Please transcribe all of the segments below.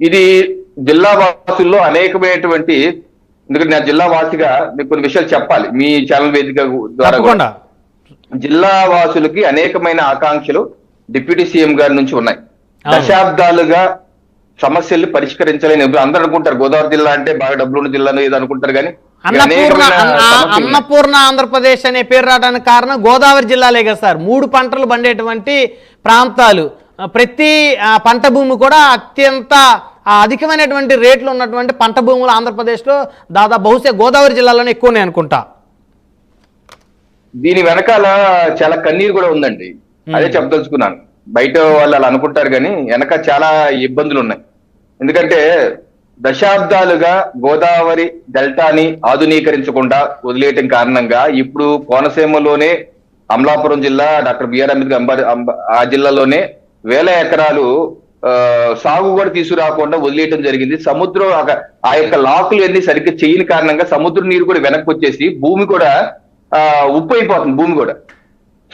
ఇది జిల్లా వాసుల్లో అనేకమైనటువంటి ఎందుకంటే నా జిల్లా వాసిగా మీకు కొన్ని విషయాలు చెప్పాలి. మీ ఛానల్ వేదిక ద్వారా జిల్లా వాసులకి అనేకమైన ఆకాంక్షలు డిప్యూటీ సీఎం గారి నుంచి ఉన్నాయి. దశాబ్దాలుగా సమస్యల్ని పరిష్కరించలేని అందరూ అనుకుంటారు. గోదావరి జిల్లా అంటే బాగా డబ్బులు జిల్లాను ఏదో అనుకుంటారు కానీ అన్నపూర్ణ సమస్యలు. అన్నపూర్ణ ఆంధ్రప్రదేశ్ అనే పేరు రావడానికి కారణం గోదావరి జిల్లాలే కదా సార్. మూడు పంటలు పండేటువంటి ప్రాంతాలు. ప్రతి పంట భూమి కూడా అత్యంత అధికమైనటువంటి రేట్లు ఉన్నటువంటి పంట భూములు ఆంధ్రప్రదేశ్లో దాదాపు బహుశా గోదావరి జిల్లాలోనే ఎక్కువనే అనుకుంటా. దీని వెనకాల చాలా కన్నీరు కూడా ఉందండి. అదే చెప్పదలుచుకున్నాను. బయట వాళ్ళు అలా అనుకుంటారు కానీ వెనక చాలా ఇబ్బందులు ఉన్నాయి. ఎందుకంటే దశాబ్దాలుగా గోదావరి డెల్టాని ఆధునీకరించకుండా వదిలేయటం కారణంగా ఇప్పుడు కోనసీమలోనే అమలాపురం జిల్లా డాక్టర్ బిఆర్ అంబేద్కర్ అంబ- అంబ- ఆ జిల్లాలోనే వేల ఎకరాలు ఆ, సాగు కూడా తీసుకురాకుండా వదిలేయటం జరిగింది. సముద్రం ఆ- యొక్క లాకులు అన్ని సరిగ్గా చేయని కారణంగా సముద్ర నీరు కూడా వెనక్కి వచ్చేసి భూమి కూడా ఆ, ఉప్పు అయిపోతుంది భూమి కూడా.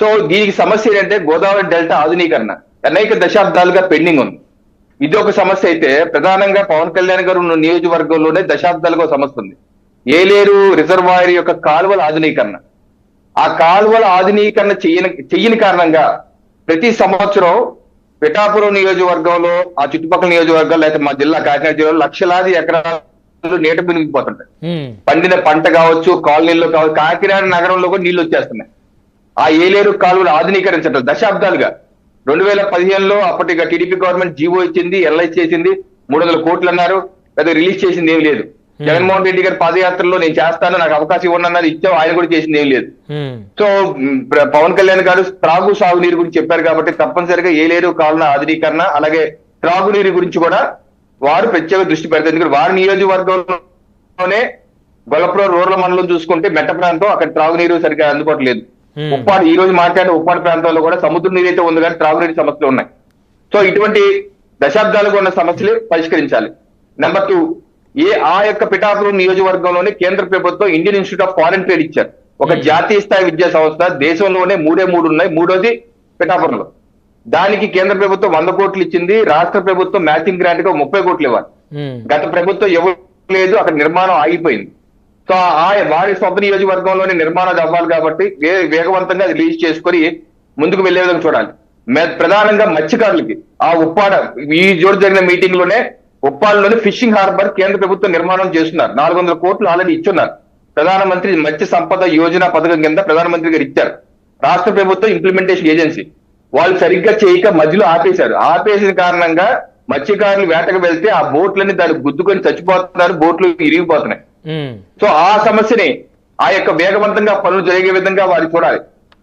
సో దీనికి సమస్య ఏంటంటే గోదావరి డెల్టా ఆధునీకరణ. అనేక దశాబ్దాలుగా పెండింగ్ ఉంది. ఇది ఒక సమస్య అయితే ప్రధానంగా పవన్ కళ్యాణ్ గారు ఉన్న నియోజకవర్గంలోనే దశాబ్దాలుగా సమస్య ఉంది. ఏలేరు రిజర్వాయర్ యొక్క కాలువల ఆధునీకరణ. ఆ కాలువల ఆధునీకరణ చెయ్యని చెయ్యని కారణంగా ప్రతి సంవత్సరం పిఠాపురం నియోజకవర్గంలో ఆ చుట్టుపక్కల నియోజకవర్గాలు లేకపోతే మా జిల్లా కాకినాడ జిల్లాలో లక్షలాది ఎకరాలు నీట మునిగిపోతుంటాయి. ఉమ్, పండిన పంట కావచ్చు కాలనీల్లో కావచ్చు కాకినాడ నగరంలో కూడా నీళ్ళు వచ్చేస్తున్నాయి. ఆ ఏలేరు కాలువలు ఆధునీకరించడం దశాబ్దాలుగా. రెండు వేల పదిహేనులో అప్పటి టీడీపీ గవర్నమెంట్ జీవో ఇచ్చింది ఎల్ఐ చేసింది మూడు వందల కోట్లు అన్నారు. పెద్ద రిలీజ్ చేసింది ఏం లేదు. జగన్మోహన్ రెడ్డి గారి పాదయాత్రలో నేను చేస్తాను నాకు అవకాశం ఇవ్వండి అన్నది ఇచ్చాం ఆయన కూడా చేసింది ఏం లేదు. ఉమ్, సో పవన్ కళ్యాణ్ గారు త్రాగు సాగునీరు గురించి చెప్పారు కాబట్టి తప్పనిసరిగా ఏలేరు కాలువ ఆధునీకరణ అలాగే త్రాగునీరు గురించి కూడా వారు ప్రత్యేక దృష్టి పెడతారు. ఎందుకంటే వారి నియోజకవర్గంలోనే గొల్లపురం రూరల్ మండలం చూసుకుంటే మెట్ట ప్రాంతం అక్కడ త్రాగునీరు సరిగ్గా అందుకోవట్లేదు Hmm. ఉప్పాడు ఈ రోజు మాట్లాడే ఉప్పాడు ప్రాంతంలో కూడా సముద్ర నీరు అయితే ఉంది కానీ త్రాగునీరు సమస్యలు ఉన్నాయి. సో ఇటువంటి దశాబ్దాలుగా ఉన్న సమస్యలు పరిష్కరించాలి. నెంబర్ టూ ఏ ఆ యొక్క పిఠాపురం నియోజకవర్గంలోనే కేంద్ర ప్రభుత్వం Indian Institute of Foreign Trade ఇచ్చారు. ఒక జాతీయ స్థాయి విద్యా సంస్థ దేశంలోనే మూడే మూడు ఉన్నాయి మూడోది పిఠాపురంలో. దానికి కేంద్ర ప్రభుత్వం వంద కోట్లు ఇచ్చింది రాష్ట్ర ప్రభుత్వం మ్యాచింగ్ గ్రాంట్గా ముప్పై కోట్లు ఇవ్వాలి. గత ప్రభుత్వం ఎవరు లేదు అక్కడ నిర్మాణం ఆగిపోయింది. సో ఆ వారి సొంత నియోజకవర్గంలోనే నిర్మాణం అవ్వాలి కాబట్టి వేగవంతంగా అది రిలీజ్ చేసుకొని ముందుకు వెళ్ళే విధంగా చూడాలి. ప్రధానంగా మత్స్యకారులకి ఆ ఉప్పాడ ఈ జోడు జరిగిన మీటింగ్లోనే ఉప్పాడలోనే ఫిషింగ్ హార్బర్ కేంద్ర ప్రభుత్వం నిర్మాణం చేస్తున్నారు. నాలుగు వందల కోట్లు ఆల్రెడీ ఇచ్చున్నారు. ప్రధానమంత్రి మత్స్య సంపద యోజన పథకం కింద ప్రధానమంత్రి గారు ఇచ్చారు. రాష్ట్ర ప్రభుత్వం ఇంప్లిమెంటేషన్ ఏజెన్సీ వాళ్ళు సరిగ్గా చేయక మధ్యలో ఆపేశారు. ఆపేసిన కారణంగా మత్స్యకారులు వేటకు వెళ్తే ఆ బోట్లన్నీ దాన్ని గుద్దుకొని చచ్చిపోతున్నారు. బోట్లు ఇరిగిపోతున్నాయి. సో ఆ సమస్యని ఆ యొక్క వేగవంతంగా పనులు జరిగే విధంగా వారు చూడాలి.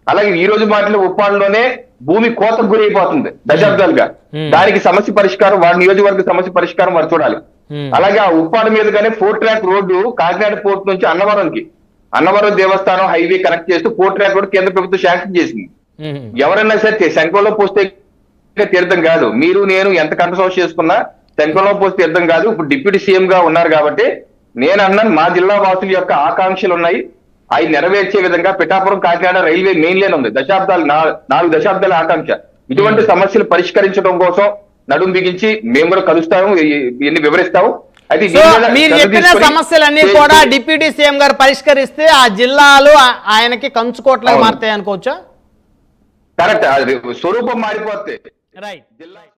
అలాగే ఈ రోజు మాటలు ఉప్పాడులోనే భూమి కోతకు గురైపోతుంది దశాబ్దాలుగా. దానికి సమస్య పరిష్కారం వారి నియోజకవర్గ సమస్య పరిష్కారం వారు చూడాలి. అలాగే ఆ Uppada మీదుగానే four track road Kakinada port నుంచి అన్నవరంకి. అన్నవరం దేవస్థానం హైవే కనెక్ట్ చేస్తూ ఫోర్ ట్రాక్ రోడ్ కేంద్ర ప్రభుత్వం శాంక్షన్ చేసింది. ఎవరైనా సరే శంఖంలో పోస్తే తీర్థం కాదు. మీరు నేను ఎంత కంఠశోష చేసుకున్నా శంఖంలో పోస్తే తీర్థం కాదు. ఇప్పుడు డిప్యూటీ సీఎం గా ఉన్నారు కాబట్టి నేను అన్నాను మా జిల్లా వాసుల యొక్క ఆకాంక్షలు ఉన్నాయి అవి నెరవేర్చే విధంగా Pithapuram Kakinada railway main line ఉంది. దశాబ్దాలు నాలుగు దశాబ్దాల ఆకాంక్ష. ఇటువంటి సమస్యలు పరిష్కరించడం కోసం నడుం బిగించి మేము కూడా కలుస్తాము. ఇ- ఇవన్నీ వివరిస్తాము. మీరు చెప్పిన సమస్యలన్నీ కూడా డిప్యూటీ సీఎం గారు పరిష్కరిస్తే ఆ జిల్లాలు ఆయనకి కంచుకోట్లుగా అవును. మారుతాయి అనుకోవచ్చా కరెక్ట్ స్వరూపం మారిపోతే రైట్ జిల్లా